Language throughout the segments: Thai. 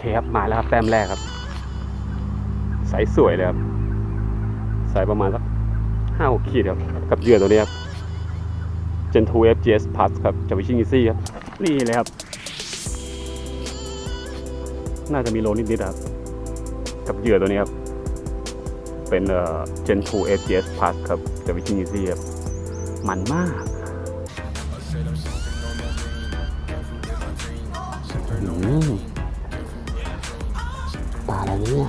เคครับมาแล้วครับแต้มแรกครับไซส์สวยเลยครับไซส์ประมาณสักห้าขีดครับกับเหยื่อตัวนี้ครับ Gen 2 FGS Plus ครับจะวิชิงอีซี่ครับ นี่เลยครับ น่าจะมีโลนิดๆครับ กับเหยื่อตัวนี้ครับ เป็นเอ่อ Gen 2 FGS Plus ครับจะวิชิงอีซี่ครับ มันมาก ปลาอะไรเนี่ย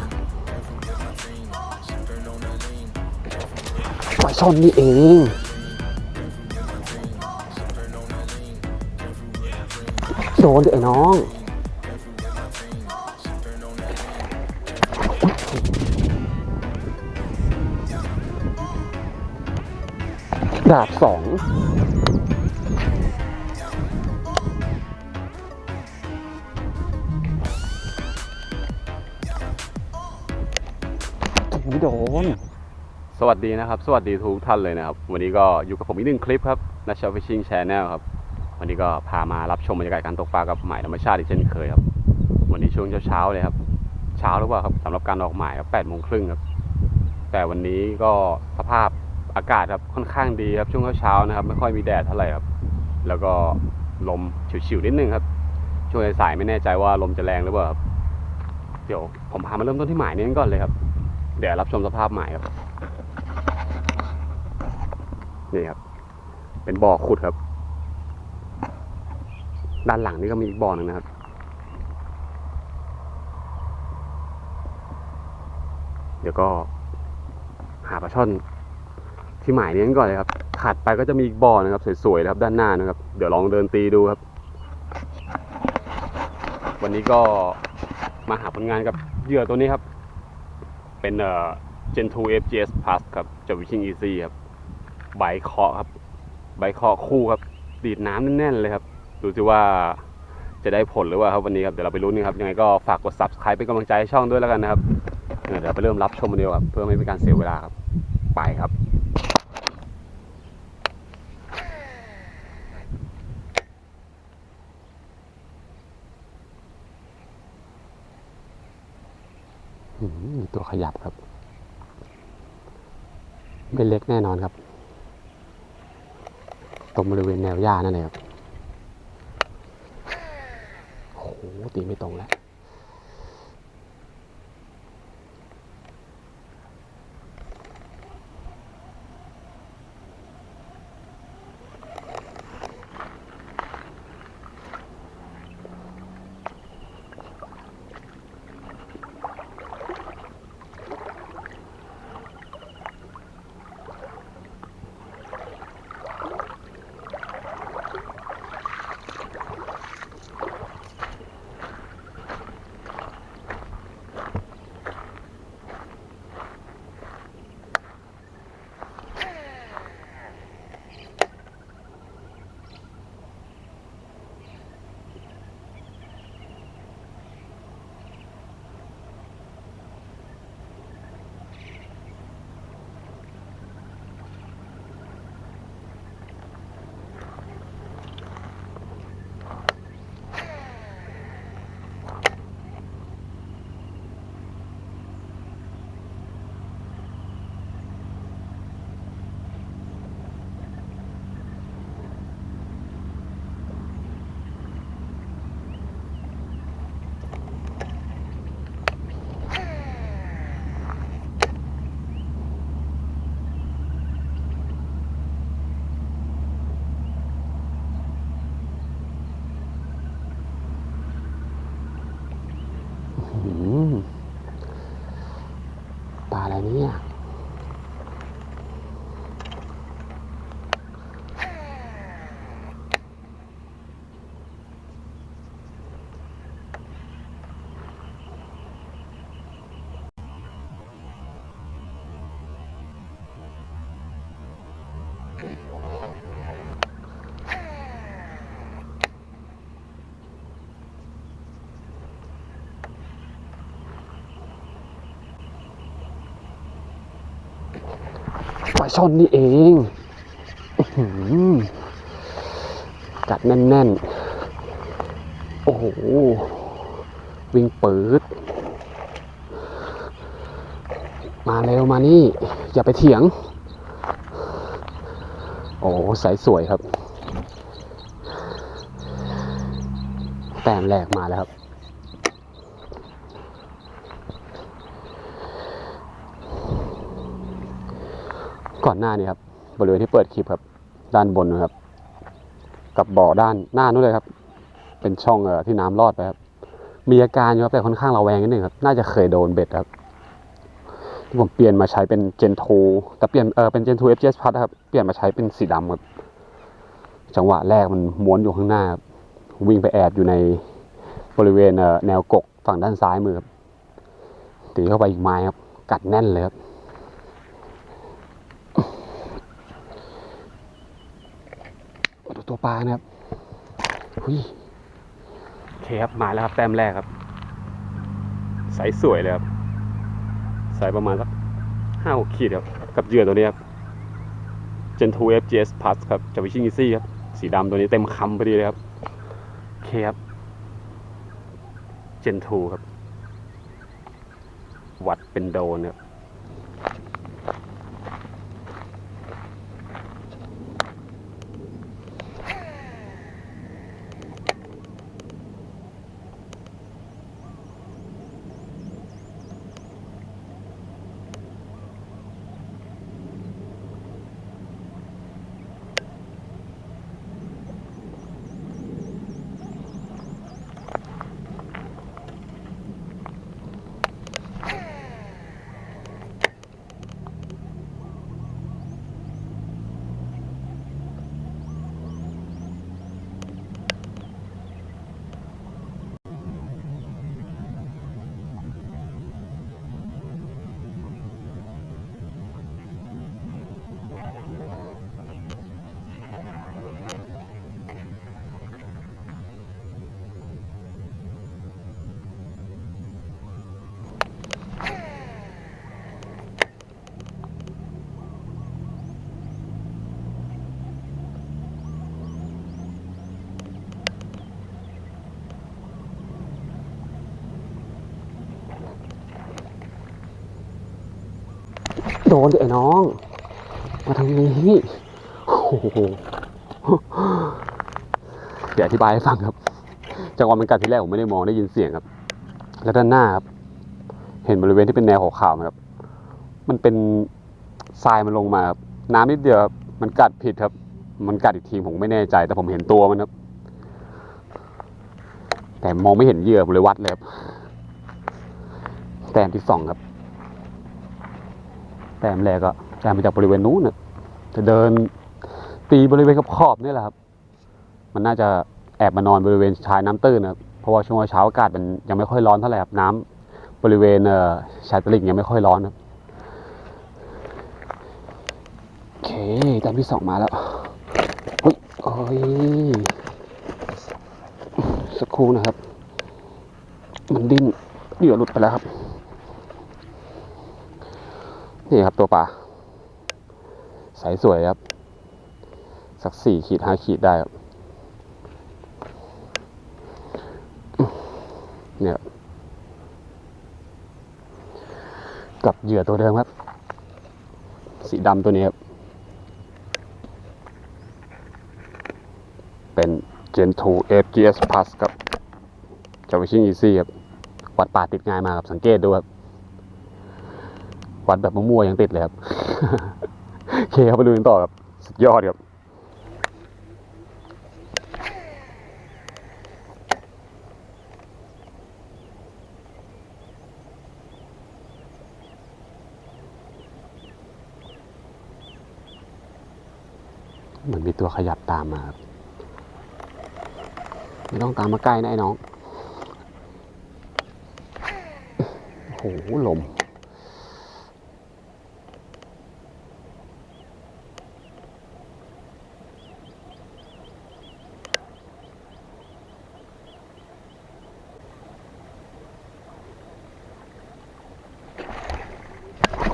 ปลาช่อนนี่เองโดนดิไอ้น้องดาบสอง ไม่โดน สวัสดีนะครับ สวัสดีทุกท่านเลยนะครับ วันนี้ก็อยู่กับผมอีกหนึ่งคลิปครับนัชชาฟิชชิงแชนแนลครับ วันนี้ก็พามารับชมบรรยากาศการตกปลากับหมายธรรมชาติอีกเช่นเคยครับ วันนี้ช่วงเช้าๆเลยครับ เช้าหรือเปล่าครับสำหรับการออกหมายครับแปดโมงครึ่งครับ แต่วันนี้ก็สภาพอากาศครับค่อนข้างดีครับช่วงเช้าๆนะครับ ไม่ค่อยมีแดดเท่าไหร่ครับ แล้วก็ลมฉิวๆนิดนึงครับ ช่วงสายๆไม่แน่ใจว่าลมจะแรงหรือเปล่าครับเดี๋ยวผมพามาเริ่มต้นที่หมายนี้ก่อนเลยครับ เดี๋ยวรับชมสภาพหมายครับ นี่ครับ เป็นบ่อขุดครับ ด้านหลังนี่ก็มีอีกบ่อหนึ่งนะครับ เดี๋ยวก็หาปลาช่อนที่หมายนี้ก่อนเลยครับ ถัดไปก็จะมีอีกบ่อนะครับสวยๆนะครับ ด้านหน้านะครับ เดี๋ยวลองเดินตีดูครับ วันนี้ก็มาหาผลงานกับเหยื่อตัวนี้ครับ เป็นเอ่อ Gen 2 FGS Plus ครับจากวิชิง Easy ครับ ใบเคาะครับ ใบเคาะคู่ครับ ดีดน้ำแน่นๆเลยครับ ดูสิว่าจะได้ผลหรือว่าครับวันนี้ครับ เดี๋ยวเราไปลุ้นกันครับ ยังไงก็ฝากกด subscribe เป็นกำลังใจให้ช่องด้วยแล้วกันนะครับ เดี๋ยวไปเริ่มรับชมวันดีกว่าครับ เพื่อไม่เป็นการเสียเวลาครับ ไปครับ อืมตัว ขยับครับไม่เล็กแน่นอนครับ ตรงบริเวณแนวหญ้านั่นเองครับโอ้โหตีไม่ตรงแล้ว ช่อนนี่เองกัดแน่นๆ โอ้โห วิ่งปืด มาเร็วมานี่ อย่าไปเถียง โอ้สายสวยครับ แต้มแรกมาแล้วครับ ก่อนหน้านี้ครับบริเวณที่เปิดคลิปครับ ด้านบนนะครับ กับบ่อด้านหน้านู้นเลยครับ เป็นช่องเอ่อที่น้ำรอดไปครับ มีอาการอยู่ครับแต่ค่อนข้างระแวงนิดนึงครับ น่าจะเคยโดนเบ็ดครับที่ผมเปลี่ยนมาใช้เป็นเจนทูแต่เปลี่ยนเออเป็นเจนทู FGS พัทครับเปลี่ยนมาใช้เป็นสีดำครับจังหวะแรกมันม้วนอยู่ข้างหน้าครับวิ่งไปแอบอยู่ในบริเวณเอ่อแนวกกฝั่งด้านซ้ายมือครับตีเข้าไปอีกไม้ครับ กัดแน่นเลยครับ มาดู ตัวปลานะครับหุยโอเคครับมาแล้วครับแต้มแรกครับใสสวยเลยครับใสประมาณสักห้าหกขีดครับ กับเหยื่อตัวนี้ครับ Gen 2 FGS Plus ครับจากวิชิงอีซี่ครับ สีดำตัวนี้เต็มคำพอดีเลยครับโอเคครับ Gen 2 ครับ วัดเป็นโดนครับ โดนดิไอ้น้อง มาทางนี้โอ้โหเดี๋ยวอธิบายให้ฟังครับ จังหวะมันกัดที่แรกผมไม่ได้มองได้ยินเสียงครับ แล้วด้านหน้าครับ เห็นบริเวณที่เป็นแนวขาวๆครับ มันเป็นทรายมันลงมาครับ น้ำนิดเดียวครับมันกัดผิดครับ มันกัดอีกทีผมไม่แน่ใจ แต่ผมเห็นตัวมันครับ แต่มองไม่เห็นเหยื่อผมเลยวัดเลยครับแต้มที่สองครับ แต้มแรกก็แต้มมาจากบริเวณนู้นนะจะเดินตีบริเวณขอบนี่แหละครับ มันน่าจะแอบมานอนบริเวณชายน้ำตื้นนะเพราะว่าช่วงเช้าอากาศมันยังไม่ค่อยร้อนเท่าไหร่ครับน้ำบริเวณเออชายตลิ่งยังไม่ค่อยร้อนครับโอเคแต้มที่สองมาแล้วเฮ้ยโอ้ยสักครู่นะครับ มันดิ้นเหยื่อหลุดไปแล้วครับ นี่ครับตัวปลาสายสวยครับ สักสี่ขีดห้าขีดได้ครับเนี่ยครับกับเหยื่อตัวเดิมครับ สีดำตัวนี้ครับ เป็น Gen 2 FGS Plus กับจาวิชิง Easy ครับ วัดป่าติดง่ายมากครับ สังเกตดูครับ วัดแบบมั่วๆยังติดเลยครับโอเคครับไปดูกันต่อครับสุดยอดครับเหมือนมีตัวขยับตามมาครับไม่ต้องตามมาใกล้นะไอ้น้อง โอ้โหลม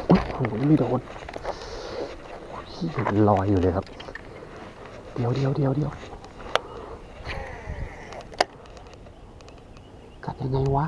อุ๊ยโอ้โหไม่โดนยัง ลอยอยู่เลยครับ เดี๋ยวเดี๋ยวเดี๋ยวเดี๋ยวกัดยังไงวะ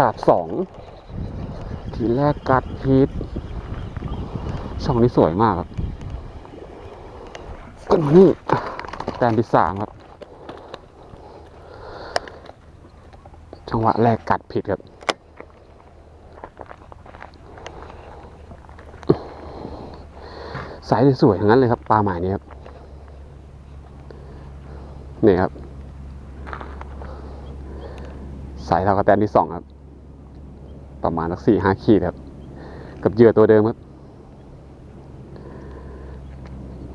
ดาบสอง ทีแรกกัดพิษช่องนี้สวยมากครับก็นี่แต้มที่สามครับ จังหวะแรกกัดผิดครับสายสวยๆทั้งนั้นเลยครับปลาหมายนี้ครับนี่ครับสายเท่ากับแต้มที่สองครับ ประมาณสักสี่ห้าขีดครับ กับเหยื่อตัวเดิมครับ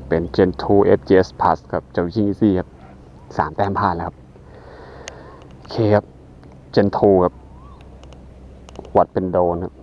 เป็น Gen 2 FGS Plus ครับเจาชิงอีซี่ครับสามแต้มผ่านแล้วครับโอเคครับ Gen 2 ครับ วัดเป็นโดนครับ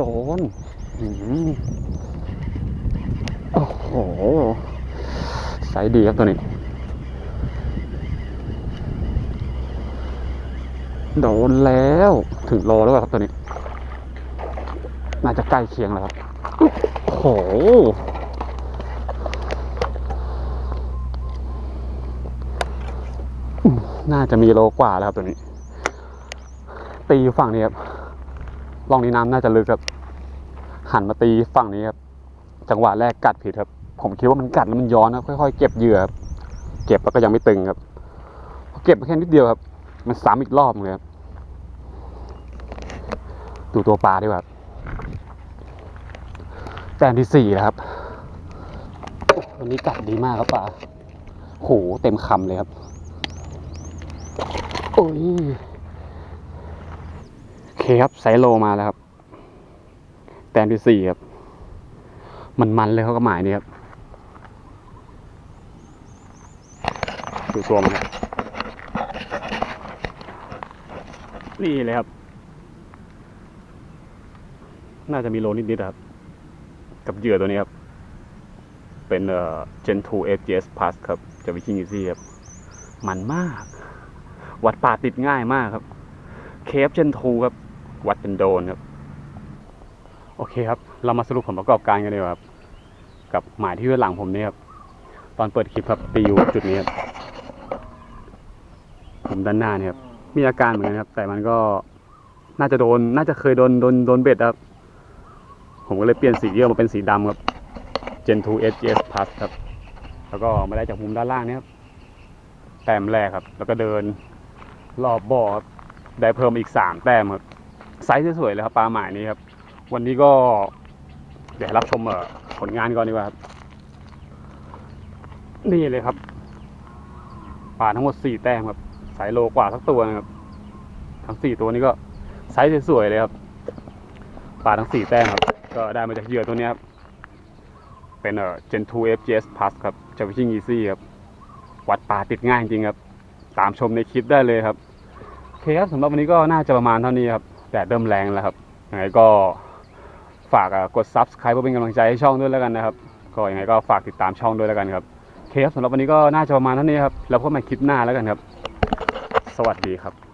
โดนอืมโอ้โหไซส์ดีครับตัวนี้ โดนแล้วถึงโลแล้วครับตัวนี้ น่าจะใกล้เคียงแล้วครับ โอ้โหน่าจะมีโลกว่าแล้วครับตัวนี้ ตีอยู่ฝั่งนี้ครับ ร่องนี้น้ำน่าจะลึกครับหันมาตีฝั่งนี้ครับ จังหวะแรกกัดผิดครับ ผมคิดว่ามันกัดแล้วมันย้อนครับค่อยๆเก็บเหยื่อครับเก็บแล้วก็ยังไม่ตึงครับเก็บมาแค่นิดเดียวครับ มันซ้ำอีกรอบเลยครับดูตัวปลาดีกว่าครับแต้มที่สี่แล้วครับวันนี้กัดดีมากครับปลาโหเต็มคำเลยครับ โอ้ย เคครับไซโลมาแล้วครับ แต้มที่สี่ครับ มันมันเลยเขาก็หมายนี่ครับดูตัวมันครับนี่เลยครับ น่าจะมีโลนิดๆครับ กับเหยื่อตัวนี้ครับ เป็นเอ่อ Gen 2 FGS Plus ครับจากวิคิงอีซี่ครับ มันมาก วัดป่าติดง่ายมากครับ เคฟ Gen 2 ครับ วัดเป็นโดนครับ โอเคครับ เรามาสรุปผลประกอบการกันดีกว่าครับ กับหมายที่อยู่หลังผมนี่ครับ ตอนเปิดคลิปครับตีอยู่จุดนี้ครับผมด้านหน้าเนี่ยครับมีอาการเหมือนกันครับ แต่มันก็น่าจะโดน น่าจะเคยโดนโดนโดนเบ็ดครับ ผมก็เลยเปลี่ยนสีเยื่อมาเป็นสีดำครับ Gen 2 SGS Plus ครับ แล้วก็มาได้จากมุมด้านล่างเนี่ยครับแต้มแรกครับ แล้วก็เดินรอบบ่อครับ ได้เพิ่มอีกสามแต้มครับ ซส์สวยๆเลยครับปลาหมายนี้ครับ วันนี้ก็เดี๋ยวรับชมผลงานก่อนดีกว่าครับ นี่เลยครับปลาทั้งหมดสี่แต้มครับไซส์โลกว่าสักตัวนะครับ ทั้งสี่ตัวนี้ก็ไซส์สวยๆเลยครับปลาทั้งสี่แต้มครับ ก็ได้มาจากเหยื่อตัวนี้ครับ เป็นเอ่อ Gen 2 FGS Plus ครับจาก Fishing Easy ครับ วัดปลาติดง่ายจริงครับ ตามชมในคลิปได้เลยครับโอเคครับสำหรับวันนี้ก็น่าจะประมาณเท่านี้ครับ แดดเริ่มแรงแล้วครับยังไงก็ฝากกด subscribe เพื่อเป็นกำลังใจให้ช่องด้วยแล้วกันนะครับ ก็ยังไงก็ฝากติดตามช่องด้วยแล้วกันครับเคครับสำหรับวันนี้ก็น่าจะประมาณเท่านี้ครับ แล้วพบกันใหม่คลิปหน้าแล้วกันครับ สวัสดีครับ